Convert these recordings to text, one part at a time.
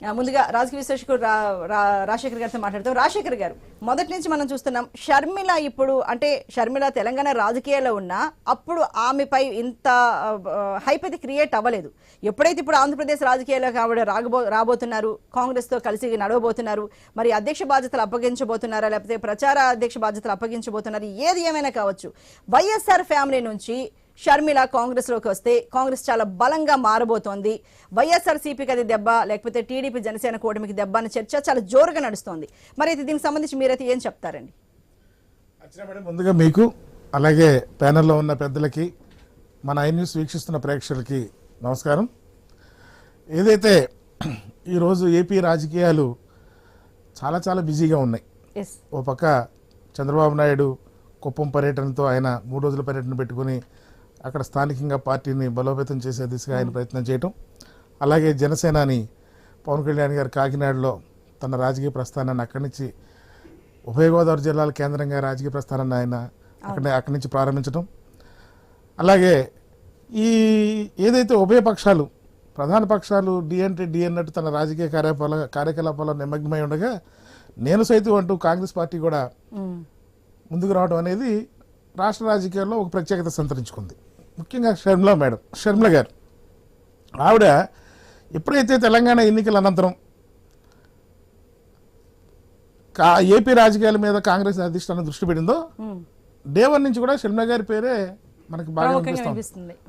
ముందుగా రాజకీయ విశ్లేషకుడు రా- రా- రాజశేఖర్ గారితో మాట్లాడతాం రాజశేఖర్ గారు మొదటి నుంచి మనం చూస్తున్నాం షర్మిల ఇప్పుడు అంటే షర్మిల తెలంగాణ రాజకీయాల్లో ఉన్నా అప్పుడు ఆమెపై ఇంత హైప్ అయితే క్రియేట్ అవ్వలేదు. ఎప్పుడైతే ఇప్పుడు ఆంధ్రప్రదేశ్ రాజకీయాల్లోకి ఆవిడ రాగబో రాబోతున్నారు కాంగ్రెస్తో కలిసి నడవబోతున్నారు మరి అధ్యక్ష బాధ్యతలు అప్పగించబోతున్నారా లేకపోతే ప్రచార అధ్యక్ష బాధ్యతలు అప్పగించబోతున్నారు ఏది ఏమైనా కావచ్చు. వైఎస్ఆర్ ఫ్యామిలీ నుంచి షర్మిల కాంగ్రెస్లోకి వస్తే కాంగ్రెస్ చాలా బలంగా మారబోతోంది. వైఎస్ఆర్ సిపికి అది దెబ్బ లేకపోతే టీడీపీ జనసేన కూటమికి దెబ్బ అనే చర్చ చాలా జోరుగా నడుస్తోంది. మరి అయితే దీనికి సంబంధించి మీరైతే ఏం చెప్తారండి? అర్చన మేడం ముందుగా మీకు అలాగే ప్యానెల్లో ఉన్న పెద్దలకి మన ఐ న్యూస్ వీక్షిస్తున్న ప్రేక్షకులకి నమస్కారం. ఏదైతే ఈరోజు ఏపీ రాజకీయాలు చాలా చాలా బిజీగా ఉన్నాయి. ఓ పక్క చంద్రబాబు నాయుడు కుప్పం పర్యటనతో ఆయన మూడు రోజుల పర్యటన పెట్టుకుని అక్కడ స్థానికంగా పార్టీని బలోపేతం చేసే దిశగా ఆయన ప్రయత్నం చేయటం. అలాగే జనసేనాని పవన్ కళ్యాణ్ గారు కాకినాడలో తన రాజకీయ ప్రస్థానాన్ని అక్కడి నుంచి ఉభయ గోదావరి జిల్లాల కేంద్రంగా రాజకీయ ప్రస్థానాన్ని ఆయన అక్కడ అక్కడి నుంచి ప్రారంభించడం అలాగే ఈ ఏదైతే ఉభయ పక్షాలు ప్రధాన పక్షాలు డి అంటే డి అన్నట్టు తన రాజకీయ కార్యకలాపాల కార్యకలాపాల్లో నిమగ్నమై ఉండగా నేను సైతం అంటూ కాంగ్రెస్ పార్టీ కూడా ముందుకు రావడం అనేది రాష్ట్ర రాజకీయాల్లో ఒక ప్రత్యేకత సంతరించుకుంది. ముఖ్యంగా షర్మిల మేడం షర్మిల గారు. ఆవిడ ఎప్పుడైతే తెలంగాణ ఎన్నికల అనంతరం కా ఏపీ రాజకీయాల మీద కాంగ్రెస్ అధిష్టానం దృష్టి పెట్టిందో డే వన్ నుంచి కూడా షర్మిల గారి పేరే మనకి బాగా ప్రముఖంగా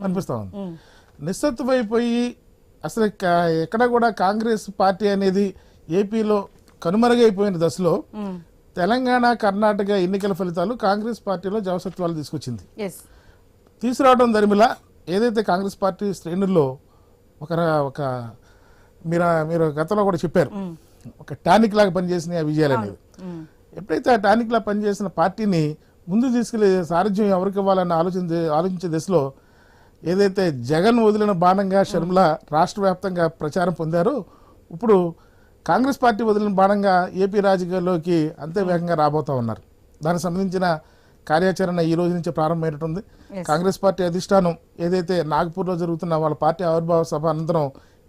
అనిపిస్తాం ఉంది. నిస్సత్తువైపోయి అసలు ఎక్కడ కూడా కాంగ్రెస్ పార్టీ అనేది ఏపీలో కనుమరుగైపోయిన దశలో తెలంగాణ కర్ణాటక ఎన్నికల ఫలితాలు కాంగ్రెస్ పార్టీలో జవసత్వాలు తీసుకొచ్చింది. తీసుకురావడం దరిమిల ఏదైతే కాంగ్రెస్ పార్టీ శ్రేణుల్లో ఒక ఒక మీరు మీరు గతంలో కూడా చెప్పారు. ఒక టానిక్ లాగా పనిచేసిన ఆ విజయాలు అనేది ఎప్పుడైతే ఆ టానిక్ లా పనిచేసిన పార్టీని ముందు తీసుకెళ్ళే సారథ్యం ఎవరికి ఇవ్వాలన్న ఆలోచన ఆలోచించే దశలో ఏదైతే జగన్ వదిలిన బాణంగా షర్మిల రాష్ట్ర వ్యాప్తంగా ప్రచారం పొందారో ఇప్పుడు కాంగ్రెస్ పార్టీ వదిలిన బాణంగా ఏపీ రాజకీయాల్లోకి అంతే వేగంగా రాబోతా ఉన్నారు. దానికి సంబంధించిన కార్యాచరణ ఈ రోజు నుంచి ప్రారంభమైనట్టుంది. కాంగ్రెస్ పార్టీ అధిష్టానం ఏదైతే నాగ్పూర్లో జరుగుతున్న వాళ్ళ పార్టీ ఆవిర్భావ సభ అనంతరం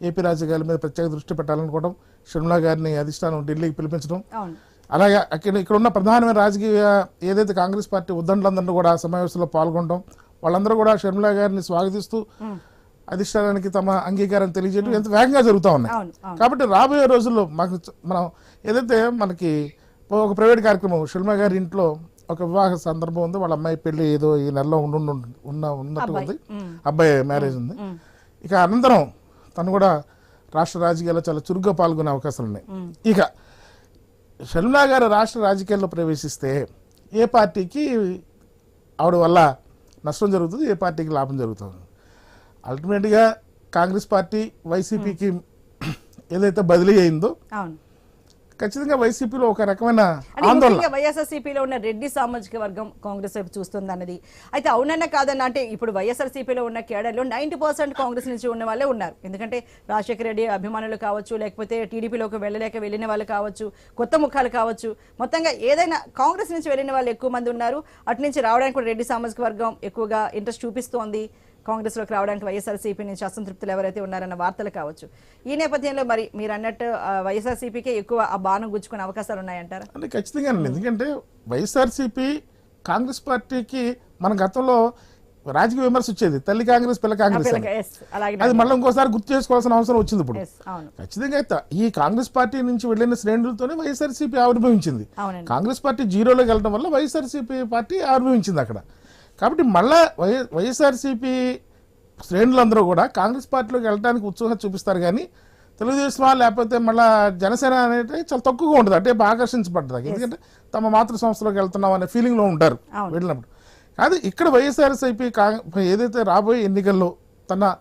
ఏపీ రాజకీయాల మీద ప్రత్యేక దృష్టి పెట్టాలనుకోవడం షర్మిల గారిని అధిష్టానం ఢిల్లీకి పిలిపించడం. అలాగే అక్కడ ఇక్కడ ఉన్న ప్రధానమైన రాజకీయ ఏదైతే కాంగ్రెస్ పార్టీ ఉద్దండులందరూ కూడా సమావేశంలో పాల్గొనడం వాళ్ళందరూ కూడా షర్మిల గారిని స్వాగతిస్తూ అధిష్టానానికి తమ అంగీకారం తెలియజేయడం ఎంత వేగంగా జరుగుతూ ఉన్నాయి. కాబట్టి రాబోయే రోజుల్లో మాకు మనం ఏదైతే మనకి ఒక ప్రైవేట్ కార్యక్రమం షర్మిల గారి ఇంట్లో ఒక వివాహ సందర్భం ఉంది. వాళ్ళ అమ్మాయి పెళ్ళి ఏదో ఈ నెలలో ఉండు ఉన్న ఉన్నట్టు ఉంది. అబ్బాయి మ్యారేజ్ ఉంది. ఇక అనంతరం తను కూడా రాష్ట్ర రాజకీయాల్లో చాలా చురుగ్గా పాల్గొనే అవకాశాలు ఉన్నాయి. ఇక షర్మిలా గారు రాష్ట్ర రాజకీయాల్లో ప్రవేశిస్తే ఏ పార్టీకి ఆవిడ వల్ల నష్టం జరుగుతుంది ఏ పార్టీకి లాభం జరుగుతుంది? అల్టిమేట్గా కాంగ్రెస్ పార్టీ వైసీపీకి ఏదైతే బదిలీ అయిందో అవును. ఖచ్చితంగా వైసీపీలో ఒక రకమైన ఆందోళన. వైఎస్ఆర్సీపీలో ఉన్న రెడ్డి సామాజిక వర్గం కాంగ్రెస్ వైపు చూస్తుంది అన్నది అయితే అవునన్న కాదన్న అంటే ఇప్పుడు వైఎస్ఆర్సీపీలో ఉన్న కేడర్లో నైన్టీ పర్సెంట్ కాంగ్రెస్ నుంచి ఉన్న వాళ్ళే ఉన్నారు. ఎందుకంటే రాజశేఖర రెడ్డి అభిమానులు కావచ్చు లేకపోతే టీడీపీలోకి వెళ్ళలేక వెళ్ళిన వాళ్ళు కావచ్చు కొత్త ముఖాలు కావచ్చు మొత్తంగా ఏదైనా కాంగ్రెస్ నుంచి వెళ్ళిన వాళ్ళు ఎక్కువ మంది ఉన్నారు. అటు నుంచి రావడానికి కూడా రెడ్డి సామాజిక వర్గం ఎక్కువగా ఇంట్రెస్ట్ చూపిస్తోంది. కాంగ్రెస్లోకి రావడానికి వైఎస్ఆర్సీపీ నుంచి అసంతృప్తులు ఎవరైతే ఉన్నారన్న వార్తలు కావచ్చు. ఈ నేపథ్యంలో మరి మీరు అన్నట్టు వైఎస్ఆర్సీపీకే ఎక్కువ ఆ బాణం గుచ్చుకునే అవకాశాలు ఉన్నాయంటారా? అంటే ఖచ్చితంగా ఎందుకంటే వైఎస్ఆర్సీపీ కాంగ్రెస్ పార్టీకి మన గతంలో రాజకీయ విమర్శ వచ్చేది. తల్లి కాంగ్రెస్ పిల్ల కాంగ్రెస్ అది మళ్ళీ ఇంకోసారి గుర్తు చేసుకోవాల్సిన అవసరం వచ్చింది ఇప్పుడు. ఖచ్చితంగా ఈ కాంగ్రెస్ పార్టీ నుంచి వెళ్ళిన శ్రేణులతోనే వైఎస్ఆర్సీపీ ఆవిర్భవించింది. కాంగ్రెస్ పార్టీ జీరోలోకి వెళ్ళడం వల్ల వైఎస్ఆర్సీపీ పార్టీ ఆవిర్భవించింది అక్కడ. కాబట్టి మళ్ళా వై వైఎస్ఆర్సీపీ శ్రేణులందరూ కూడా కాంగ్రెస్ పార్టీలోకి వెళ్ళడానికి ఉత్సాహం చూపిస్తారు కానీ తెలుగుదేశమా లేకపోతే మళ్ళా జనసేన అనేది చాలా తక్కువగా ఉంటుంది. అంటే బాగా ఆకర్షించబడ్డది. ఎందుకంటే తమ మాతృ సంస్థలోకి వెళ్తున్నాం అనే ఫీలింగ్లో ఉంటారు. వెళ్ళినప్పుడు. కాదు ఇక్కడ వైఎస్ఆర్సీపీ ఏదైతే రాబోయే ఎన్నికల్లో తన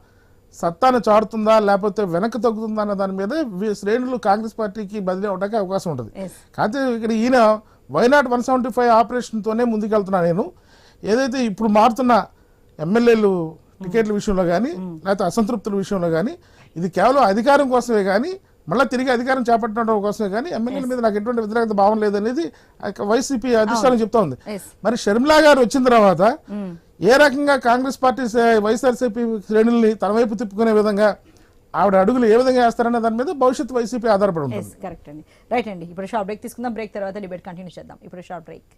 సత్తాను చారుతుందా లేకపోతే వెనక్కి తగ్గుతుందా అన్న దాని మీద శ్రేణులు కాంగ్రెస్ పార్టీకి బదిలీ అవడానికి అవకాశం ఉంటుంది. కాకపోతే ఇక్కడ ఈయన why not one seventy five ఆపరేషన్తోనే ముందుకెళ్తున్నా నేను. ఏదైతే ఇప్పుడు మారుతున్న ఎమ్మెల్యేలు టికెట్ల విషయంలో కానీ లేకపోతే అసంతృప్తుల విషయంలో కానీ ఇది కేవలం అధికారం కోసమే కానీ మళ్ళీ తిరిగి అధికారం చేపట్టడం కోసమే కానీ ఎమ్మెల్యేల మీద నాకు ఎటువంటి వ్యతిరేకత భావం లేదనేది వైసీపీ అధిష్టానం చెప్తా ఉంది. మరి షర్మిలా గారు వచ్చిన తర్వాత ఏ రకంగా కాంగ్రెస్ పార్టీ వైఎస్ఆర్సీపీ శ్రేణుల్ని తన వైపు తిప్పుకునే విధంగా ఆవిడ అడుగులు ఏ విధంగా వేస్తారనే దాని మీద భవిష్యత్తు వైసీపీ ఆధారపడి ఉంటుంది. కరెక్ట్ అండి. రైట్ అండి. ఇప్పుడు షార్ట్ బ్రేక్ తీసుకుందాం. బ్రేక్ తర్వాత డిబేట్ కంటిన్యూ చేద్దాం. ఇప్పుడు షార్ట్ బ్రేక్.